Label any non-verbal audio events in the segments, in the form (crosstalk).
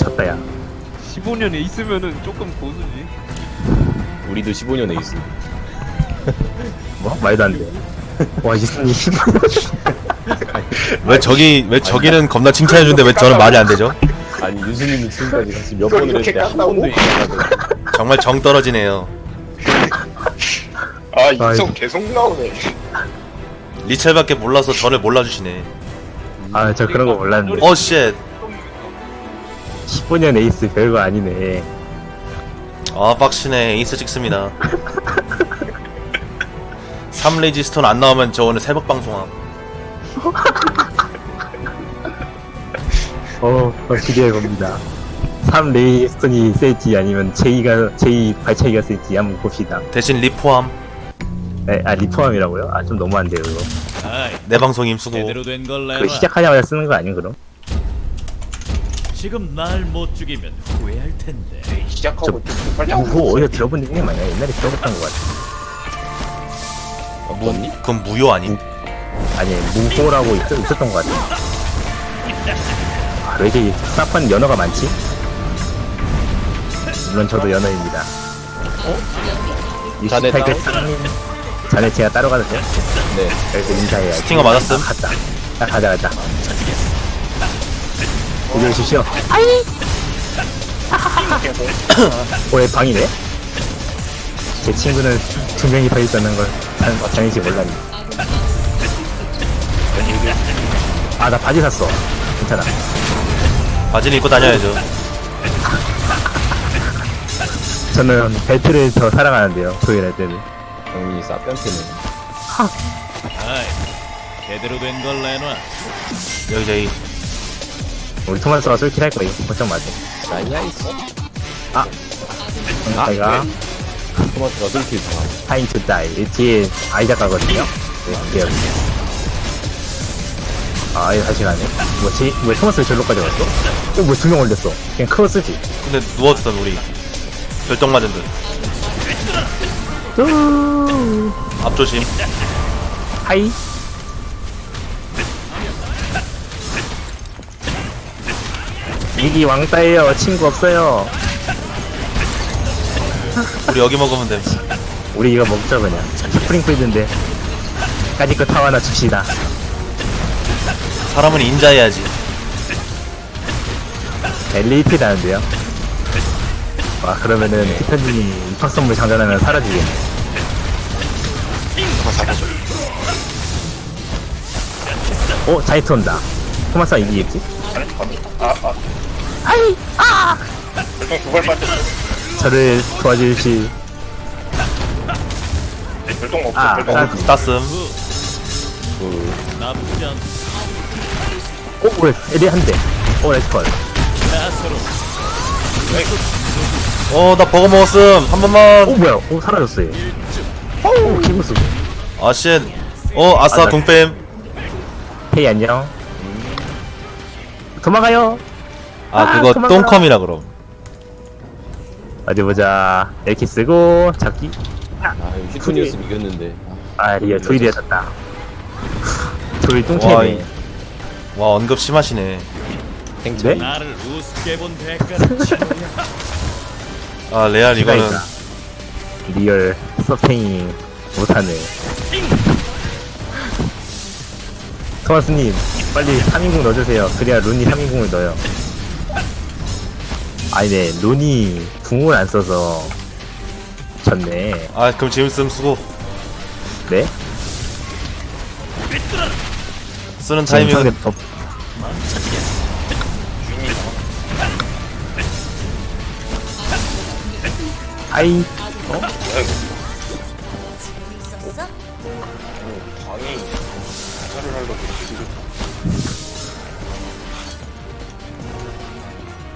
졌다 야 15년에 있으면은 조금 고수지. 우리도 15년 에이스. (laughs) 뭐? 말도 안돼와 이순이 15년 왜 저기 왜 저기는 겁나 칭찬해 주는데 왜 저는 말이 안 되죠? 아니 윤수님은 지금까지 같이 몇 번을 했는데 한 번도 얘기 안 하고. (laughs) 정말 정 떨어지네요. 아 아이고. 인성 계속 나오네 리첼밖에 몰라서 저를 몰라 주시네. 아저 그런 거 몰랐는데 어 쉣. 15년 에이스 별거 아니네 아 빡치네 에이스 찍습니다. 3레지스톤 안 나오면 저 오늘 새벽 방송함. 어, 어 기대해 봅니다 3 레이스톤이 셀지 아니면 제이가 제이 발차기가 셀지 한번 봅시다 대신 리포함. 네, 아 리포함이라고요? 아 좀 너무한데요 그거 아이, 내 방송임 수고. 제대로 된 걸 내놔. 그 시작하자마자 쓰는 거 아니에요 그럼? 지금 날 못 죽이면 후회할 텐데. 시작하고 좀 빨리 무호 어디서 들어본 닉네임 아니야? 옛날에 들어봤던 것 같아 없었니? 그건 무효 아님? 아니 무호라고 있, 있었던 것 같아 아, 왜 이렇게 사판 연어가 많지? 물론 저도 연어입니다 어? 자네 유스타이크 사장님 자네 제가 따로 가도 돼요? 네. 여기서 인사해야지 스팅어 맞았음? 아, 갔다 아, 가자 가자 여기 오십시오 오해 방이네? 제 친구는 두 명이 더 있다는 걸 단- 당연히 몰랐네 아 나 바지 샀어 괜찮아 바지는 입고 다녀야죠. 저는 벨트를 더 사랑하는데요 토요일날 때는 정민이 싸변태는. 아이, 제대로 된 걸 내놔. 여기 저희 우리 토마스가 쏠킬 할 거예요 걱정 마세요 나이야 있어. 아, 제가 토마토가 쏠킬 당함. 타임 투 다이 뒤에 아이작 가거든요 네, 기억 아, 아이 다시 가네 뭐지? 왜 토마스를 절로까지 왔어? 어, 뭐 두명 올렸어 그냥 크로스지 근데 누웠던 우리 결정 맞은 듯. 앞조심. 하이 이기 왕따예요. 친구 없어요. 우리 여기 먹으면 돼. 우리 이거 먹죠 그냥. 스프링필드인데. 까짓 거 타워 하나 줍시다. 사람은 인자해야지. 엘리트라는데요? 와 그러면은 티타님이 입학 선물 장전하면 사라지겠네. 오 자이트 온다. 토마스가 이기겠지? 아 아 아이 아 두발 빠졌어 저를 도와주실 별동 없어 아, 별동 아, 없어 따씀. 그 나쁘지 않다. 오 왜? 에리 한 대 오 레스컬 나서로. 어, 나 버거 먹었음. 한 번만. 오 뭐야 오 사라졌어 얘 오, 기부스 아, 쉣. 어, 아싸, 아, 나- 동팸. 헤이 안녕 도망가요 아, 아, 그거. 똥컴이라 그럼. 어디 보자 이렇게 쓰고 잡기 아 슈퍼니어스 이겼는데. 아 리얼 조일이 졌다 조일 와, 뚱캐네 이- 와, 언급 심하시네. 탱체. 네? 나를 우습게 본 (laughs) 대가는 치료야. 아, 레알 이거는. 리얼 서팽이 못하네 토마스님 빨리 3인궁 넣어주세요 그래야 룬이 3인궁을 넣어요 아니네 룬이 궁을 안 써서 졌네. 아, 그럼 쓰면 수고. 네? 쓰는 타이밍은 법 아이. 방이 자살을 하려고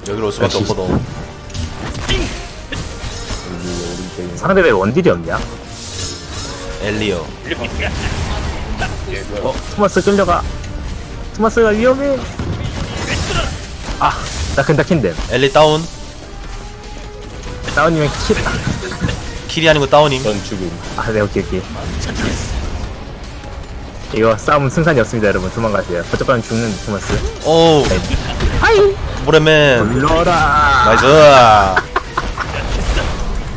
여기로 올 수밖에 역시. 없거든. 상대 왜 원딜이 없냐? 엘리어. 어, 토마스 끌려가. 토마스가 위험해. 아, 나 근다 킨댐. 엘리 다운. 다운이면 킬. 킬이 아니고 다운임. 전 죽음. 아, 네, 오케이, 오케이. 이거 싸움은 승산이 없습니다, 여러분. 도망가세요. 가면 죽는 토마스. 오, 네. 하이! 모래맨 불러라. 나이스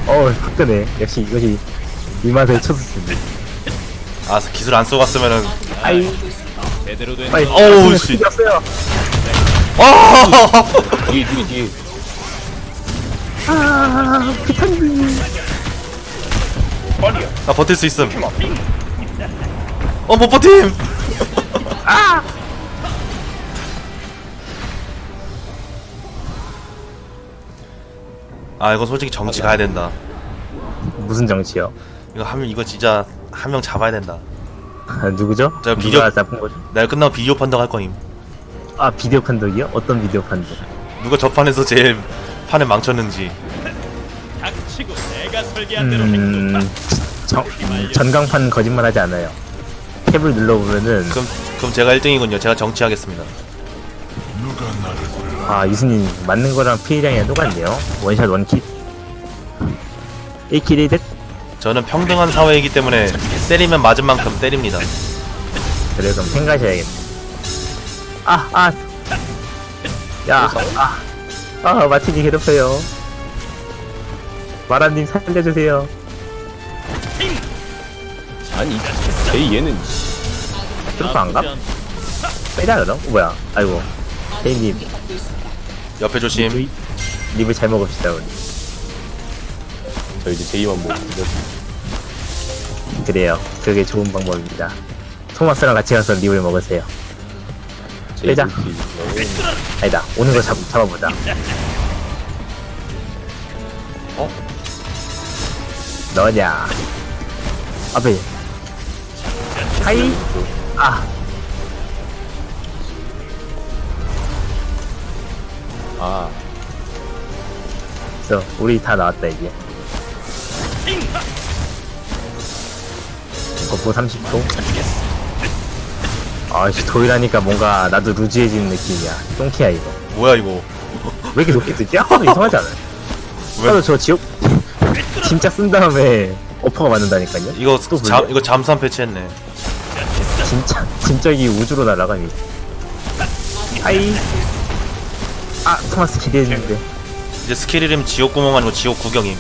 어, 화끈해. 역시 이것이 이 맛의 초수입니다. 아 기술 안 쓰고 갔으면은 아이, 제대로 된 빨리. 어우, 아, 씨. 없어요. 어 뒤에 뒤에 뒤에 아. 빨리야. 나 버틸 수 있음 팀아. 어못 버팀 아 이거 솔직히 정치 가야 된다 무슨 정치요? 이거 하면 이거 진짜 한 명 잡아야 된다 아, 누구죠? 저 누가 비디오- 나쁜 거죠? 날 끝나고 비디오 판독 할 거임 아, 비디오 판독이요? 어떤 비디오 판독? 누가 저 판에서 제일 판을 망쳤는지 닥치고 내가 설계한 대로 행동 음, 정, 전광판 거짓말 하지 않아요. 탭을 눌러보면은, 그럼 그럼 제가 1등이군요 제가 정치하겠습니다 아, 이수님, 맞는 거랑 피해량이 똑같네요. 원샷 원킥. 1킬 1득? 저는 평등한 사회이기 때문에 때리면 맞은 만큼 때립니다 그래, 그럼 생각하셔야겠네. 아, 아! 야, 아, 아, 마틴이 괴롭혀요. 마라님 살려주세요. 아니 제 얘는 트루프 안 가? 빼자, 그럼? 어, 뭐야. 아이고. 케이님, 옆에 조심 립을, 립을 잘 먹읍시다, 우리. 저 이제 제이만 보고 그래요. 그게 좋은 방법입니다. 토마스랑 같이 가서 립을 먹으세요. 빼자. 아니다. 오는 거 잡, 잡아보자. 어? 너냐. 앞에. 하이. 아, 아 그래서 우리 다 나왔다, 이제. 버프 30초. 아씨, 도일하니까 뭔가 나도 루즈해지는 느낌이야. 똥키야, 이거. 뭐야 이거 (laughs) 왜 이렇게 높게 뜨지? 아까도 이상하지 않아요? 왜 아까도 저 지옥, 진짜 쓴 다음에 어퍼가 맞는다니까요? 이거 또잠 불려? 이거 잠수함 패치했네 진짜 진짜 이 우주로 날아가니 하이 아 토마스 기대했는데. 이제 스킬 이름 지옥구멍 아니고 지옥 구경임.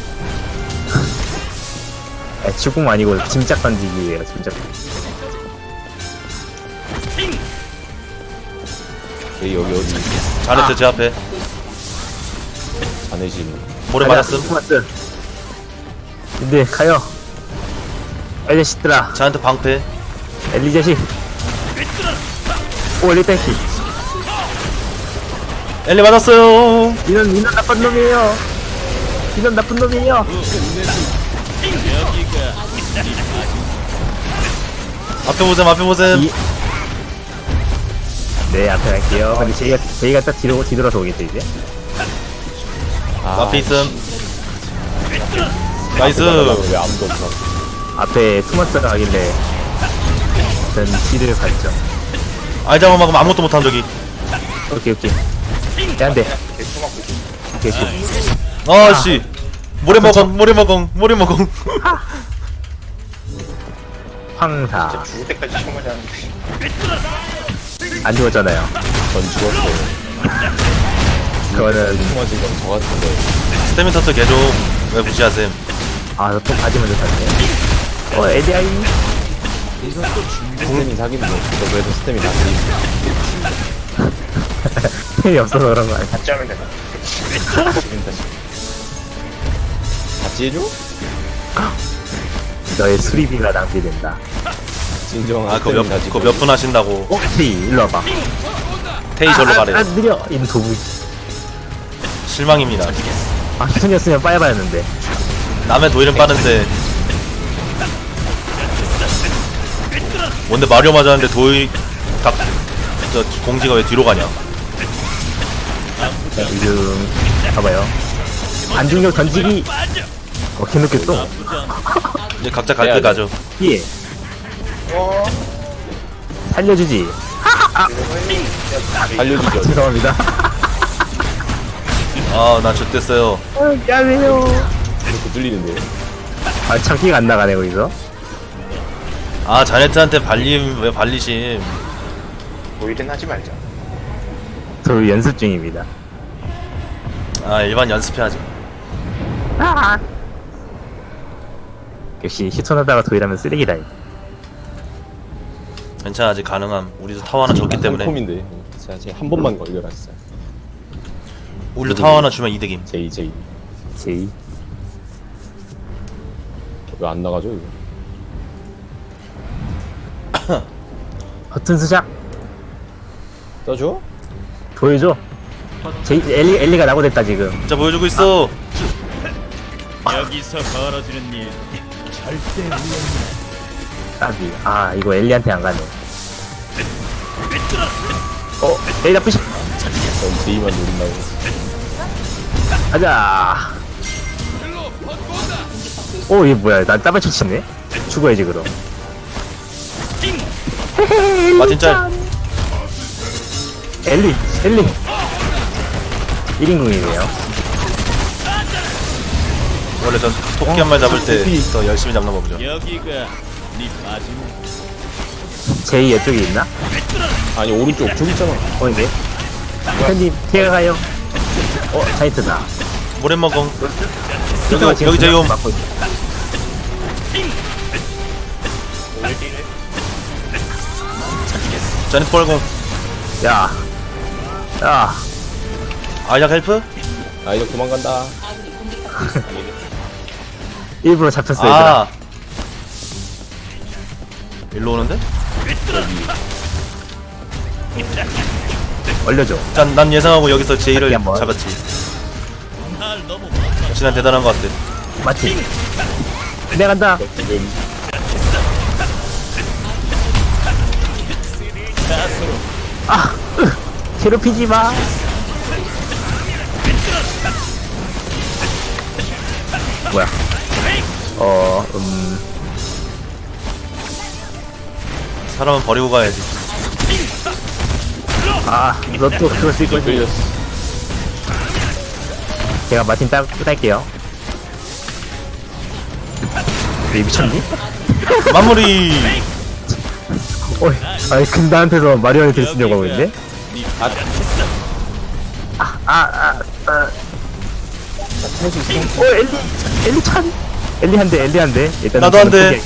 아, 죽음 아니고 짐짝 던지기예요 짐짝 여기 어디 자네트 제 앞에. 자네신 모래 가자, 맞았음. 토마스. 근데 가요. 엘리 자식들아. 자네트 방패. 엘리 자식. 오 엘리 땡키 엘리 맞았어요. 이런 이런 나쁜 놈이에요. 이런 나쁜 놈이에요. 앞에 보셈 앞에 보셈. 이... 네 앞에 갈게요. 근데 저희가 저희가 딱 뒤로 뒤돌아서 오겠죠 이제? 아 앞에 있음. 나이스. 왜 아무도 없나 앞에 토마스가 가길래 전 뒤를 갔죠. 알자마 막으면 아무것도 못한 적이. 오케이 오케이 야 안 돼 계속 막고 있어. 오케이 아씨 모래 먹엉 모래 먹엉 모래 먹엉 황사. 죽을 때까지 참아야 하는데. 안 죽었잖아요. 전 죽었어요. 그거는 통화진 건저 같은데 스태미터스 개좀 왜 무시하셈? 아또 바지 먼저 샀네. 어 에디아이. 스템이 사기는 뭐 그래도 스템이 사기 (laughs) 템이 없어서 그런 거 아니야? 같이 하면 되나? 같이 해줘? (gasps) 너의 수리비가 낭비된다. 진정한 아 그거 스템이 몇, 가지고 그거 몇 분 하신다고. 어 테이 일로 와봐. 테이 절로 아, 아, 가래요. 아 느려. 이는 도부 실망입니다. 아 희선이었으면 빠야봐였는데. 남의 도일은 빠른데. 뭔데 마리오 맞았는데 도일 각저 공지가 왜 뒤로 가냐 자 요즘 봐봐요. 안중력 던지기 어 개느꼈어? (laughs) 이제 각자 갈길 가죠. 예. 살려주지. (laughs) 알려주죠. 죄송합니다. 아 나 좆됐어요. 어, 미안해요. 이렇게 뚫리는데. 아 참기가 안 나가네 거기서? 아 자네트한테 발림 왜 발리심? 뭐 일은 하지 말자. 저 연습 중입니다 아 일반 연습해야지. 역시 히톤하다가 도일하면 쓰레기다. 괜찮아 아직 가능함. 우리도 타워 하나 줬기 때문에. 콤인데. 진짜 쟤한 번만 걸려라 진짜. 우리도 타워 하나 주면 이득임. 제이 제이. 제이. 왜 안 나가죠 이거? 허튼 수작 떠줘? 보여줘. 제이 엘리 엘리가 나고 됐다 지금. 진짜 보여주고 있어 여기서 벌어지는 일 절대 까비. 아 이거 엘리한테 안 가네. 어 엘리다 푸시. 전 제이만 노린다고 가자. 오, 얘 뭐야? 난 따발 쳐 치네? 죽어야지, 그럼. 마틴 짤 엘리, 엘리. 1인궁이네요. 원래 전 토끼 한 마리 잡을 때더 열심히 잡나 보죠 여기가 네 마지막 제이 이쪽에 있나? 아니 오른쪽 저기 있잖아 어, 있네. 팬님, 피해 가요. 어, 자이트다. 모래먹엉 피터가 지금 여기 제이옴. 맞고 있어. 자니 뻘공 야. 야. 아약 헬프? 아 이제 도망간다 (laughs) 일부러 잡혔어, 얘들아. 아 일로 오는데? 얼려줘. 난, 난 예상하고 여기서 제이를 새끼 한 번. 잡았지 진한 대단한 것 같아 마틴. 내가 간다. 지금 아, 으, 괴롭히지 마. 뭐야? 어, 음, 사람은 버리고 가야지 아, 너또 그걸 쓸 거지? 끌렸어 제가 마틴 따, 딸게요. 왜 미쳤니? (laughs) 마무리 어이, 아니, 근 나한테서 마리오네트 쓰려고 하고 있네? 네 아, 아, 아, 아. 어, 엘리, 엘리 찬. 엘리 한 대, 엘리 한 대. 일단 나도 한 대.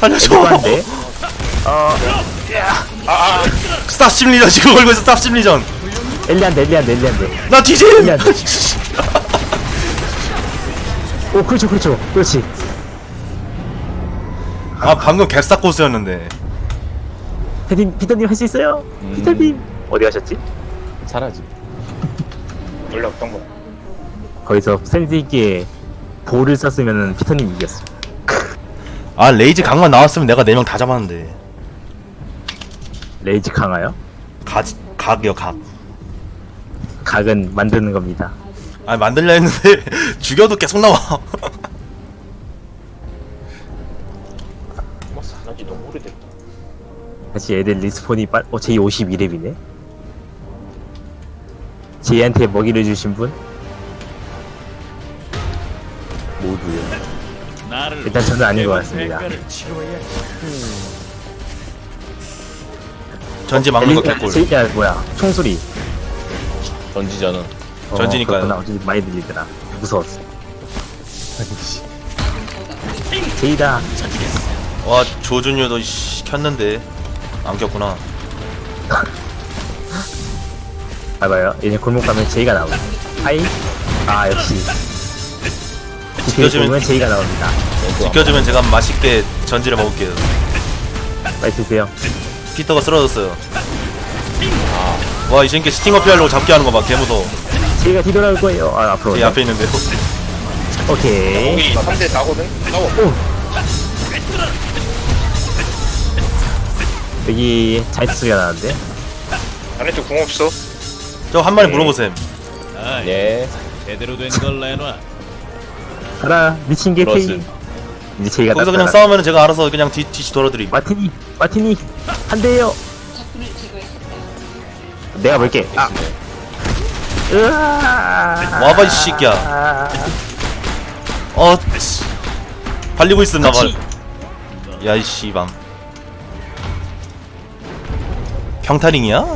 살려줘 엘리도 한 대. 어, 쌉 심리전 지금 (laughs) 걸고 있어 쌉 심리전 엘리 한 대, 엘리 한 대, 엘리 한 대. 나 뒤짐 엘리 한 대. (laughs) 오, 그렇죠, 그렇죠. 그렇지. 아 방금 갭사코스였는데 피터님, 피터님 할 수 있어요? 음. 피터님. 어디 가셨지? 잘하지 원래 어떤 거? 거기서 센스 있게 볼을 썼으면 피터님 이겼어. (laughs) 아 레이즈 강만 나왔으면 내가 4명 다 잡았는데 레이지 강화요? 각, 각이요 각 각은 만드는 겁니다. 아니 만들려 했는데 (laughs) 죽여도 계속 나와 뭐 사는지 너무 오래됐다. 다시 애들 리스폰이 빨, 어, 제 52렙이네? 제이한테 먹이를 주신 분? 모두요 나를 일단 저는 아닌 것 같습니다. 치러야 전지 막는 거 개꿀 제이, 야, 뭐야. 총소리. 던지잖아 어, 전지니까요. 그렇구나. 어쩐지 많이 들리더라. 무서웠어. 제이다. 와 조준유도 씨, 켰는데 안 켰구나 봐봐요. 얘네 골목 가면 제이가 나오고. 하이. 아, 역시. 뒤에 지켜주면- 보면 제이가 나옵니다. 지켜주면 제가 맛있게 전지를 먹을게요 빨리 드세요. 피터가 쓰러졌어요 와 이 새끼 스팅 어피 하려고 잡기 하는 거봐 개무서워 제이가 뒤돌아올 거예요. 아, 앞으로. 제 앞에 있는데요 오케이. 거기 3대 4거든? 싸워. 여기 자이트 소리가 나는데. 자네도 궁 없어? 저 한 마리 물어보셈 아, 예 제대로 된 걸 내놔. 가라, 미친 개 플러스. 케이. 이제 제이가 거기서 그냥 싸우면 제가 알아서 그냥 뒤, 뒤치 돌아드림 마티니, 마티니, 한 대요. 내가 볼게. 아, 으아. 와봐, 이 새끼야. 어 씨. 발리고 있음 나발 야이 씨방 평타링이야?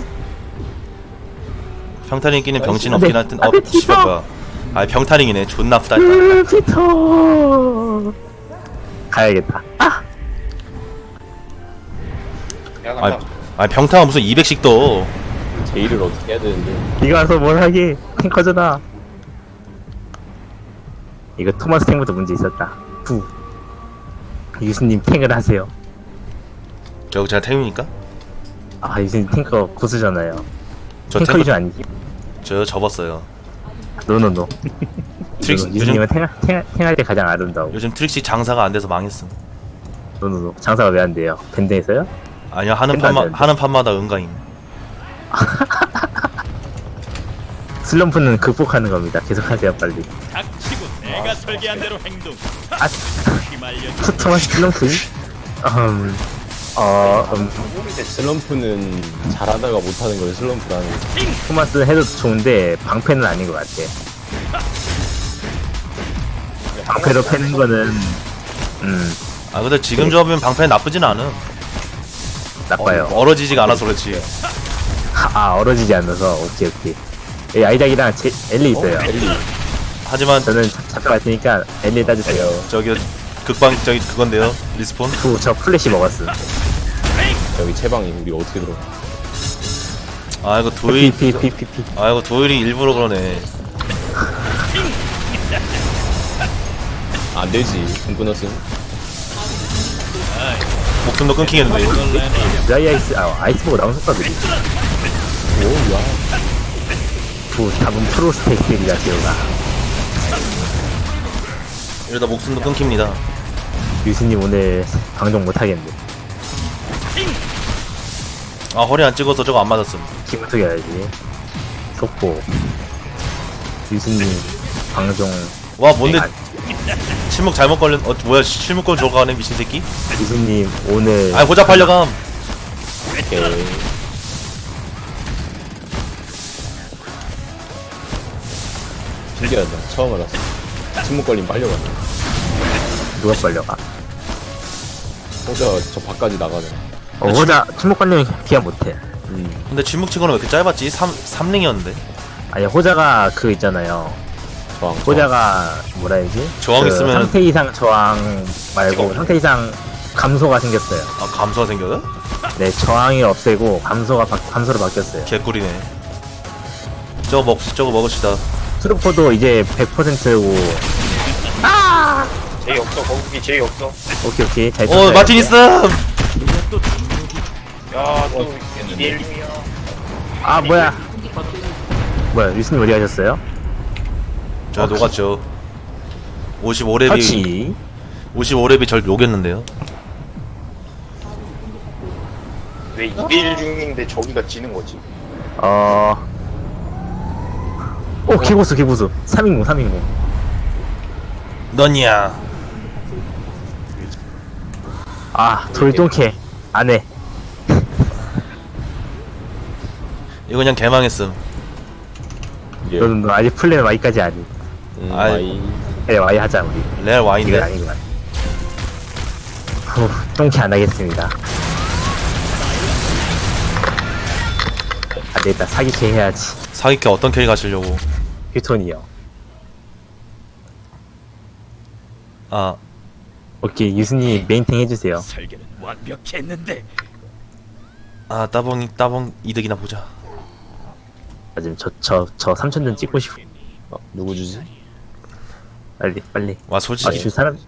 평타링 끼는 병신 아, 없긴 네. 하여튼 아, 어 네, 씨발. 뭐야 아 병타링이네 존나 아프다 으, 피터. 가야겠다. 아, 야 아, 간다 아 병타가 무슨 200씩 떠 제의를 어떻게 해야 되는데 네가 와서 뭘 하게? 탱커잖아. 이거 토마스 탱부터 문제 있었다. 부. 유수님 탱을 하세요. 저 제가 탱입니까? 아 유수님 탱커 고수잖아요. 저 탱커 탱 이좀 아니지? 저 접었어요 노노노. 트릭스 요즘 유수님은 탱, 탱, 탱할 때 가장 아름다워. 요즘 트릭시 장사가 안 돼서 망했음 노노노. 장사가 왜 안 돼요? 밴드에서요? 아니야 하는 팬도 안 판마 되는데. 하는 판마다 은가임 (laughs) 슬럼프는 극복하는 겁니다. 계속하세요 빨리. 닥치고 내가 설계한 대로 행동. 아, 휘말려 토- 토마스 슬럼프? 음, 어, 음, 슬럼프는 잘하다가 못하는 걸 슬럼프라는 거지. 토마스 해도 좋은데 방패는 아닌 것 같아. 방패로 패는 거는 음 아 근데 지금 조합이면 방패 나쁘진 않음 나빠요. 얼어지지가 않아서 그렇지 아 얼어지지 않아서 오케이 오케이. 이 아이작이랑 제, 엘리 있어요. 엘리 하지만 저는 잡혀갈 테니까 엘리 따주세요. 저기 극방 저기 그건데요 리스폰 후, 저 플래시 먹었음. 여기 채방이 우리 어떻게 들어 아 이거 도일 피피피피피. 아 이거 도일이 일부러 그러네 안 되지 돈 끊었음 목숨도 끊기겠는데 드라이 아이스 아 아이스보고 나온 속도들이. 오야 후, 답은 프로스테이스리가 기어가. 이러다 목숨도 끊깁니다 유수님 오늘 방송 못 하겠는데. 아 허리 안 찍어서 저거 안 맞았음. 기분 튀겨야지. 속보. 유수님 방송 와 뭔데? 아, 침묵 잘못 걸린 어 뭐야 침묵권 저거 가네 미친 새끼? 유수님 오늘. 아 고작 팔려감. 오케이. 신기하다. 처음 알았어. 침묵 걸림 빨려가네. 누가 빨려가? 혼자 저 밖까지 나가네 어, 호자 침묵 관련 기한 못해. 음 근데 침묵 치고는 왜 이렇게 짧았지? 3, 3링이었는데 아니 호자가 그 있잖아요. 저항 호자가 뭐라 해야지? 저항 그 있으면- 상태 이상 저항 말고 상태 이상 감소가 생겼어요. 아 감소가 생겨요? 네, 저항이 없애고 감소가 바, 감소로 바뀌었어요. 개꿀이네 저거 먹 저거 먹읍시다 트루퍼도 이제 100%고 제이 없어 거북이 제이 없어 오케이 오케이 잘 오 썼어요. 마티니스 야또 이델님이야 아 뭐야? 뭐야 유스님 어디 가셨어요? 저 녹았죠. 55렙이 터치. 55렙이 절 녹였는데요. 왜 이델 중인데 저기가 지는 거지? 어. 오 개고수 개고수. 3인공 3인공. 너냐 아 돌동캐. 안해 이거 그냥 개망했음. 예. 너는 너 아직 플랜 Y까지 아니. 음, 아이. 아이. 그래 Y 하자 우리. 레알 이건 와인데 후 똥캐 안 하겠습니다. 안 되겠다. 사기캐 해야지. 사기캐 어떤 캐리 가시려고? 휴톤이요. 아. 오케이 유수님 메인탱 해주세요. 설계는 완벽했는데. 아 따봉이 따봉 이득이나 보자 아 지금 저저저 3천전 찍고 싶어 어, 누구 주지? 네. 빨리 빨리 와 솔직히 아줄 사람